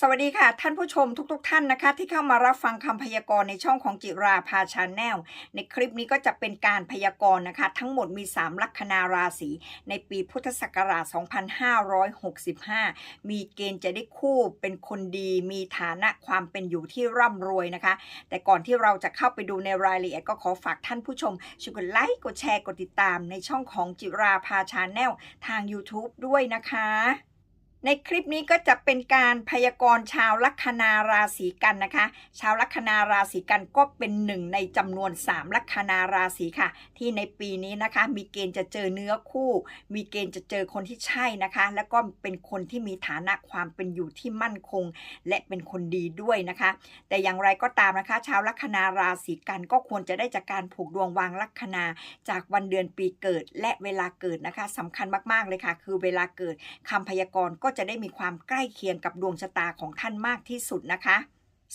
สวัสดีค่ะท่านผู้ชมทุกๆท่านนะคะ ที่เข้ามารับฟังคำพยากรณ์ในช่องของจิราภาชาแนลในคลิปนี้ก็จะเป็นการพยากรณ์นะคะ ทั้งหมดมี 3 ลัคนาราศีในปีพุทธศักราช 2565 มีเกณฑ์จะได้คู่เป็นคนดีมีฐานะความเป็นอยู่ที่ร่ำรวยนะคะ แต่ก่อนที่เราจะเข้าไปดูในรายละเอียดก็ขอฝากท่านผู้ชมช่วยกดไลค์กดแชร์กดติดตามในช่องของจิราภาชาแนลทาง YouTube ด้วยนะคะ ในคลิปนี้ก็จะเป็นการพยากรณ์ชาวลัคนาราศีกันนะคะ ชาวลัคนาราศีกันก็เป็นหนึ่งในจำนวน 3 ลัคนาราศีค่ะ ที่ในปีนี้นะคะ มีเกณฑ์จะเจอเนื้อคู่ มีเกณฑ์จะเจอคนที่ใช่นะคะ แล้วก็เป็นคนที่มีฐานะความเป็นอยู่ที่มั่นคง และเป็นคนดีด้วยนะคะ แต่อย่างไรก็ตามนะคะ ชาวลัคนาราศีกันก็ควรจะได้จากการผูกดวงวางลัคนาจากวันเดือนปีเกิดและเวลาเกิดนะคะสำคัญมากๆเลยค่ะ คือเวลาเกิดคำพยากรณ์ก็จะได้มีความใกล้เคียงกับดวงชะตาของท่านมากที่สุดนะคะ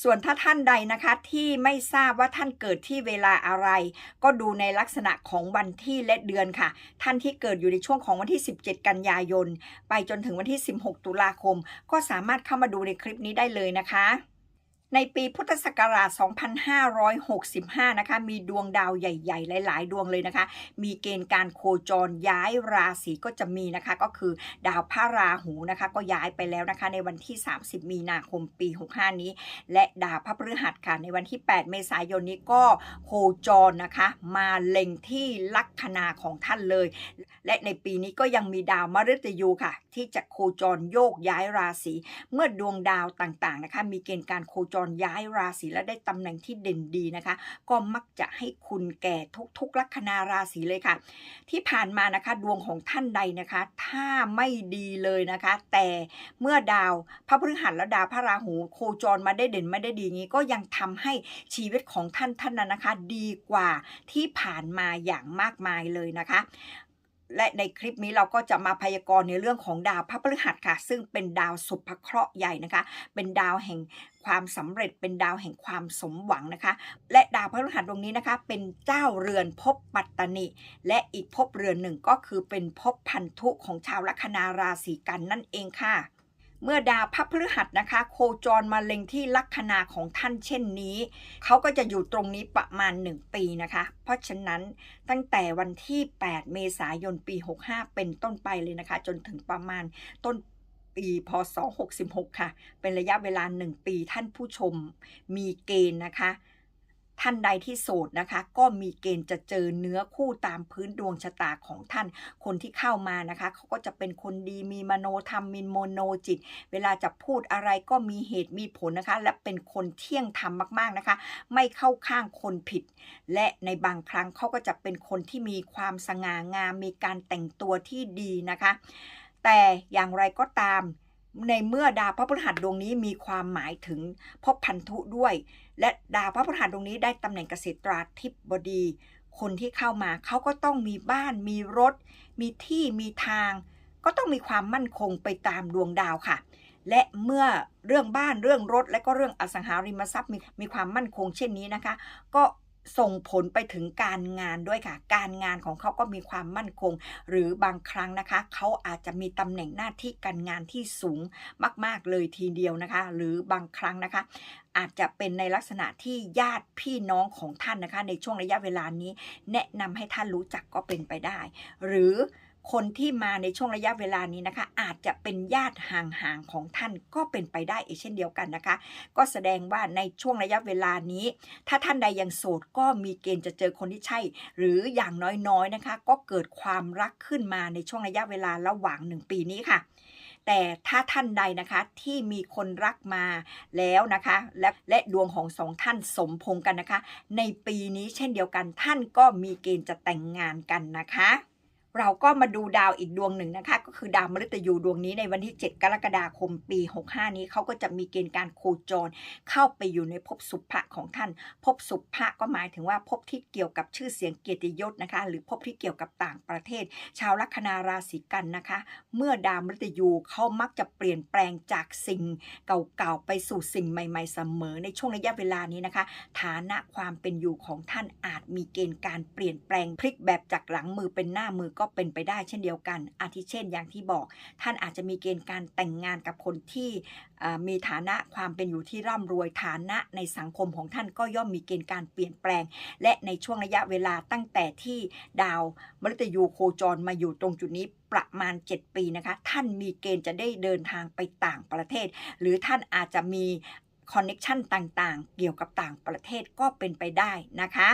ส่วนถ้าท่านใดนะคะที่ไม่ทราบว่าท่านเกิดที่เวลาอะไร ก็ดูในลักษณะของวันที่และเดือนค่ะ ท่านที่เกิดอยู่ในช่วงของวันที่ 17 กันยายน ไปจนถึงวันที่ 16 ตุลาคม ก็สามารถเข้ามาดูในคลิปนี้ได้เลยนะคะ ในปีพุทธศักราช 2565 นะคะ มีดวงดาวใหญ่ ๆ หลาย ๆ ดวงเลยนะคะ มีเกณฑ์การโคจรย้ายราศีก็จะมีนะคะ ก็คือดาวพระราหูนะคะ ก็ย้ายไปแล้วนะคะ ในวันที่ 30 มีนาคมปี 65 นี้ และดาวพระพฤหัสค่ะ ในวันที่ 8 เมษายนนี้ก็โคจรนะคะ มาเล็งที่ลัคนาของท่านเลย และในปีนี้ก็ยังมีดาวมฤตยูค่ะ ที่จะโคจรโยกย้ายราศี เมื่อดวงดาวต่าง ๆ นะคะ มีเกณฑ์การโคจรย้ายราศีและได้ตำแหน่งที่เด่นดีนะคะ ก็มักจะให้คุณแก่ทุกๆลัคนาราศีเลยค่ะ ที่ผ่านมานะคะดวงของท่านใดนะคะ ถ้าไม่ดีเลยนะคะ แต่เมื่อดาวพระพฤหัสและดาวพระราหูโคจรมาได้เด่นไม่ได้ดีงี้ ก็ยังทำให้ชีวิตของท่านท่านนั้นนะคะ ดีกว่าที่ผ่านมาอย่างมากมายเลยนะคะ และในคลิปนี้เราก็จะมาพยากรณ์ในเรื่องของดาวพระพฤหัสค่ะ ซึ่งเป็นดาวสุภเคราะห์ใหญ่นะคะ เป็นดาวแห่งความสำเร็จเป็นดาวแห่งความสมหวังนะคะ และดาวพระฤหัสดวงนี้นะคะ เป็นเจ้าเรือนภพปัตตนิและอีกภพเรือนหนึ่งก็คือเป็นภพพันธุของชาวลัคนาราศีกันนั่นเองค่ะ เมื่อดาวพระพฤหัสนะคะ โคจรมาเล็งที่ลัคนาของท่านเช่นนี้ เขาก็จะอยู่ตรงนี้ประมาณ 1 ปีนะคะ เพราะฉะนั้นตั้งแต่วันที่ 8 เมษายนปี 65 เป็นต้นไปเลยนะคะ จนถึงประมาณต้นปีพศ 66 ค่ะ เป็นระยะเวลา 1 ปีท่านผู้ชมมีเกณฑ์นะคะ ท่านใดที่โสดนะคะ ก็มีเกณฑ์จะเจอเนื้อคู่ตามพื้นดวงชะตาของท่าน คนที่เข้ามานะคะเขาก็จะเป็นคนดีมีมโนธรรมมีโมโนจิต เวลาจะพูดอะไรก็มีเหตุมีผลนะคะ และเป็นคนเที่ยงธรรมมากๆนะคะ ไม่เข้าข้างคนผิด และในบางครั้งเขาก็จะเป็นคนที่มีความสง่างามมีการแต่งตัวที่ดีนะคะ แต่อย่างไรก็ตาม ในเมื่อดาวพระพฤหัสดวงนี้มีความหมายถึงภพพันธุด้วย และดาวพระพฤหัสดวงนี้ได้ตำแหน่งเกษตราธิบดี คนที่เข้ามาเขาก็ต้องมีบ้าน มีรถ มีที่มีทาง ก็ต้องมีความมั่นคงไปตามดวงดาวค่ะ และเมื่อเรื่องบ้านเรื่องรถ และก็เรื่องอสังหาริมทรัพย์มีมีความมั่นคงเช่นนี้นะคะ ก็ ส่งผลไปถึงการงานด้วยค่ะ การงานของเขาก็มีความมั่นคง หรือบางครั้งนะคะ เขาอาจจะมีตำแหน่งหน้าที่การงานที่สูงมาก ๆ เลยทีเดียวนะคะ หรือบางครั้งนะคะ อาจจะเป็นในลักษณะที่ญาติพี่น้องของท่านนะคะ ในช่วงระยะเวลานี้ แนะนำให้ท่านรู้จักก็เป็นไปได้ หรือ คนที่มาในช่วงระยะเวลานี้นะคะ อาจจะเป็นญาติห่างๆของท่านก็เป็นไปได้อีกเช่นเดียวกันนะคะ ก็แสดงว่าในช่วงระยะเวลานี้ ถ้าท่านใดยังโสดก็มีเกณฑ์จะเจอคนที่ใช่ หรืออย่างน้อยๆนะคะ ก็เกิดความรักขึ้นมาในช่วงระยะเวลาระหว่างหนึ่งปีนี้ค่ะแต่ถ้าท่านใดนะคะที่มีคนรักมาแล้วนะคะ และและดวงของสองท่านสมพงกันนะคะ ในปีนี้เช่นเดียวกันท่านก็มีเกณฑ์จะแต่งงานกันนะคะ เราก็มาดูดาวอีกดวงหนึ่งนะคะ ก็คือดาวมฤตยูดวงนี้ในวันที่ 7 กรกฎาคมปี 65 นี้เขาก็จะมีเกณฑ์การโคจร เข้าไปอยู่ในภพสุภะของท่านภพสุภะก็หมายถึงว่าภพที่เกี่ยวกับชื่อเสียงเกียรติยศนะคะ หรือภพที่เกี่ยวกับต่างประเทศ ชาวลัคนาราศีกันนะคะ เมื่อดาวมฤตยูเขามักจะเปลี่ยนแปลงจากสิ่งเก่าๆไปสู่สิ่งใหม่ ๆ เสมอในช่วงระยะเวลานี้นะคะ ฐานะความเป็นอยู่ของท่านอาจมีเกณฑ์การเปลี่ยนแปลงพลิกแบบจากหลังมือเป็นหน้ามือก็เป็นไปได้เช่นเดียวกัน อาทิเช่นอย่างที่บอก ท่านอาจจะมีเกณฑ์การแต่งงานกับคนที่มีฐานะความเป็นอยู่ที่ร่ำรวยฐานะในสังคมของท่านก็ย่อมมีเกณฑ์การเปลี่ยนแปลง และในช่วงระยะเวลาตั้งแต่ที่ดาวมฤตยูโคจรมาอยู่ตรงจุดนี้ประมาณ 7 ปีนะคะ ท่านมีเกณฑ์จะได้เดินทางไปต่างประเทศ หรือท่านอาจจะมีคอนเน็ชันต่างๆ เกี่ยวกับต่างประเทศก็เป็นไปได้นะคะ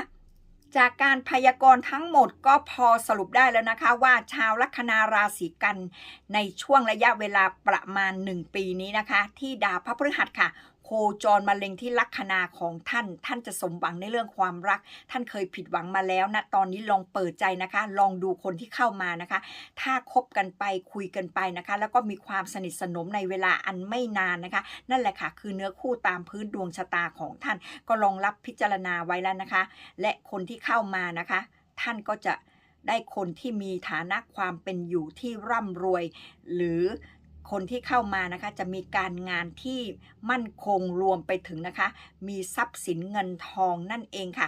จากการพยากรณ์ทั้งหมดก็พอสรุปได้แล้วนะคะว่าชาวลัคนาราศีกันในช่วงระยะเวลาประมาณ 1 ปีนี้นะคะ ที่ดาวพระพฤหัสค่ะ โคจรมาเล็งที่ลัคนาของท่าน ท่านจะสมหวังในเรื่องความรัก ท่านเคยผิดหวังมาแล้วนะตอนนี้ลองเปิดใจนะคะ ลองดูคนที่เข้ามานะคะ ถ้าคบกันไปคุยกันไปนะคะ แล้วก็มีความสนิทสนมในเวลาอันไม่นานนะคะ นั่นแหละค่ะคือเนื้อคู่ตามพื้นดวงชะตาของท่าน ก็ลองรับพิจารณาไว้แล้วนะคะ และคนที่เข้ามานะคะ ท่านก็จะได้คนที่มีฐานะความเป็นอยู่ที่ร่ำรวย หรือ คนที่เข้ามานะคะจะมีการงานที่มั่นคงรวมไปถึงนะคะ มีทรัพย์สินเงินทองนั่นเองค่ะ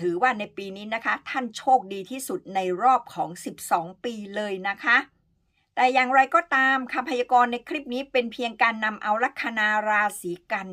ถือว่าในปีนี้นะคะ ท่านโชคดีที่สุดในรอบของ 12 ปีเลยนะคะ แต่อย่างไรก็ตามคำพยากรณ์ในคลิปนี้เป็นเพียงการนำเอาลัคนาราศีกัน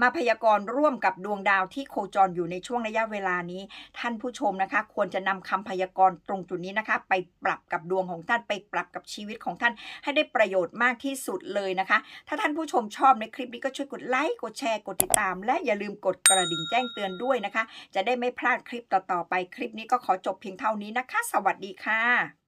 มาพยากรณ์ร่วมกับดวงดาวที่โคจรอยู่ในช่วงระยะเวลานี้ ท่านผู้ชมนะคะ ควรจะนำคำพยากรณ์ตรงจุดนี้นะคะ ไปปรับกับดวงของท่านไปปรับกับชีวิตของท่าน ให้ได้ประโยชน์มากที่สุดเลยนะคะ ถ้าท่านผู้ชมชอบในคลิปนี้ก็ช่วยกดไลค์กดแชร์กดติดตาม และอย่าลืมกดกระดิ่งแจ้งเตือนด้วยนะคะ จะได้ไม่พลาดคลิปต่อๆไปคลิปนี้ก็ขอจบเพียงเท่านี้นะคะ สวัสดีค่ะ